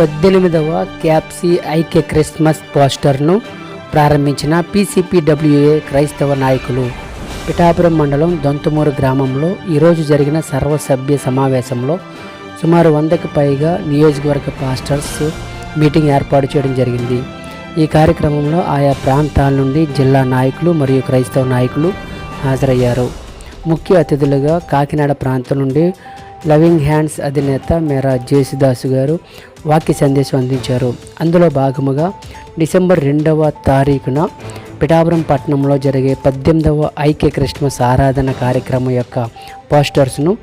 పద్దెనిమిదవ క్యాప్సీ ఐక్య క్రిస్మస్ పోస్టర్ను ప్రారంభించిన పీసీపీడబ్ల్యూఏ క్రైస్తవ నాయకులు పిఠాపురం మండలం దొంతమూరు గ్రామంలో ఈరోజు జరిగిన సర్వసభ్య సమావేశంలో సుమారు వందకు పైగా నియోజకవర్గ పాస్టర్స్ మీటింగ్ ఏర్పాటు చేయడం జరిగింది. ఈ కార్యక్రమంలో ఆయా ప్రాంతాల నుండి జిల్లా నాయకులు మరియు క్రైస్తవ నాయకులు హాజరయ్యారు. ముఖ్య అతిథులుగా కాకినాడ ప్రాంతం నుండి లవింగ్ హ్యాండ్స్ అధినేత మేరా జేసుదాసు గారు వాక్య సందేశం అందించారు. అందులో భాగముగా డిసెంబర్ రెండవ తారీఖున పిఠాపురం పట్టణంలో జరిగే పద్దెనిమిదవ ఐక్య క్రిస్మస్ ఆరాధన కార్యక్రమం యొక్క పోస్టర్స్ను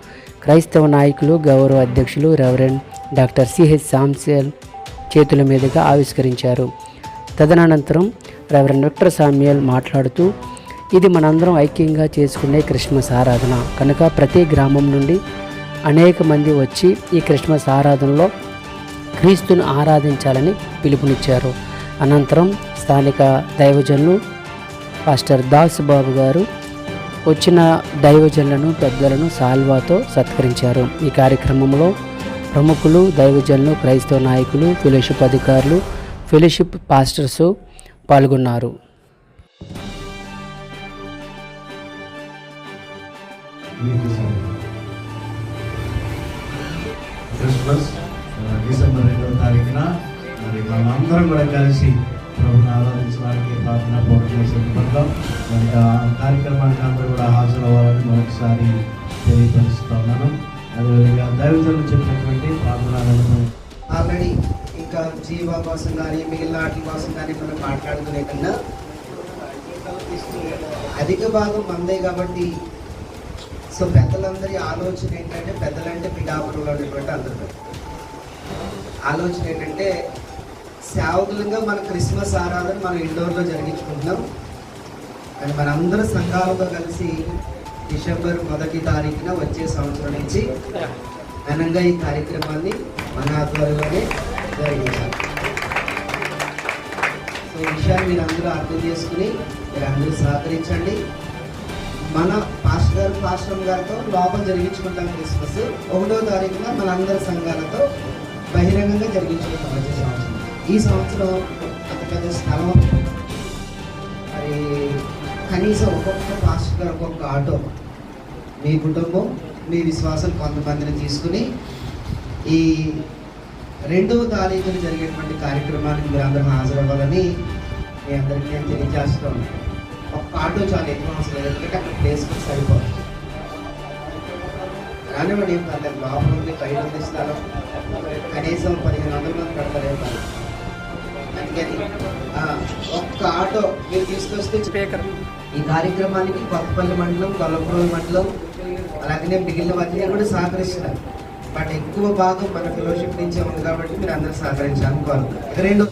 క్రైస్తవ నాయకులు గౌరవ అధ్యక్షులు రెవరెండ్ డాక్టర్ సిహెచ్ సామ్సేల్ చేతుల మీదుగా ఆవిష్కరించారు. తదనంతరం రెవరెండ్ డాక్టర్ సామ్యుయల్ మాట్లాడుతూ ఇది మనందరం ఐక్యంగా చేసుకునే క్రిస్మస్ ఆరాధన. కనుక ప్రతి గ్రామం నుండి అనేక మంది వచ్చి ఈ క్రిస్మస్ ఆరాధనలో క్రీస్తును ఆరాధించాలని పిలుపునిచ్చారు. అనంతరం స్థానిక దైవజనులు పాస్టర్ దాస్ బాబు గారు వచ్చిన దైవజనులను పెద్దలను సాల్వాతో సత్కరించారు. ఈ కార్యక్రమంలో ప్రముఖులు దైవజనులు క్రైస్తవ నాయకులు ఫెలోషిప్ అధికారులు ఫెలోషిప్ పాస్టర్స్ పాల్గొన్నారు. Thank you. Plus December uh, రెండవ తారీఖున మరి మనమందరం కూడా కలిసి ప్రభుని ఆరాధించడానికి ప్రార్థన పూర్వకం సిద్ధపడతాం మరి ఆ కార్యక్రమానికి అందరూ కూడా హాజరవ్వాలని మరొకసారి తెలియపరుస్తూ ఉన్నాను. అదేవిధంగా దైవజనులు చెప్పినటువంటి ప్రార్థన ఆల్రెడీ ఇంకా జీవ కోసం కానీ మిగిలిన వాటి కోసం కానీ మనం మాట్లాడుకునే కన్నా అధిక భాగం మందే కాబట్టి సో పెద్దలందరి ఆలోచన ఏంటంటే పెద్దలంటే పిఠాపురంలో ఉన్నటువంటి అందరూ ఆలోచన ఏంటంటే సేవకులంగా మన క్రిస్మస్ ఆరాధన మనం ఇండోర్లో జరిగించుకుంటున్నాం. అండ్ మనందరూ సంఘాలతో కలిసి డిసెంబర్ మొదటి తారీఖున వచ్చే సంవత్సరం నుంచి ఘనంగా ఈ కార్యక్రమాన్ని మన ఆధ్వర్యంలోనే జరిగించాలి. సో ఈ విషయాన్ని మీరు అందరూ అర్థం చేసుకుని మీరు అందరూ సహకరించండి. మన పాస్టర్ గారు పాస్టర్ గారితో లోపల జరిగించుకుంటాం క్రిస్మస్. ఒకటో తారీఖున మనందరి సంఘాలతో బహిరంగంగా జరిగించుకుంటాం వచ్చే సంవత్సరం. ఈ సంవత్సరం అంత పెద్ద స్థలం. మరి కనీసం ఒక్కొక్క పాస్టర్ గారు ఒక్కొక్క ఆటో. మీ కుటుంబం మీ విశ్వాసం కొంతమందిని తీసుకుని ఈ రెండవ తారీఖున జరిగేటువంటి కార్యక్రమానికి మీరు అందరూ హాజరవ్వాలని మీ అందరికీ నేను తెలియజేస్తూ ఒక్క ఆటో చాలా ఎక్కువ అవసరం లేదు. ఎందుకంటే సరిపోదు. రానివ్వండి ఏం పర్లేదు లోపల ఉంది బయట ఉంది స్థలం కనీసం పదిహేను వందల మంది పెడతారు అందుకని ఆ, ఒక్క ఆటో మీరు తీసుకొస్తే స్పీకర్. ఈ కార్యక్రమానికి కొత్తపల్లి మండలం గొల్లపూడి మండలం అలాగనే మిగిలినవన్నీ కూడా సహకరిస్తున్నారు. బట్ ఎక్కువ భాగం మన ఫెలోషిప్ నుంచే ఉంది కాబట్టి మీరు అందరూ సహకరించాలని కోరుతున్నాను రెండు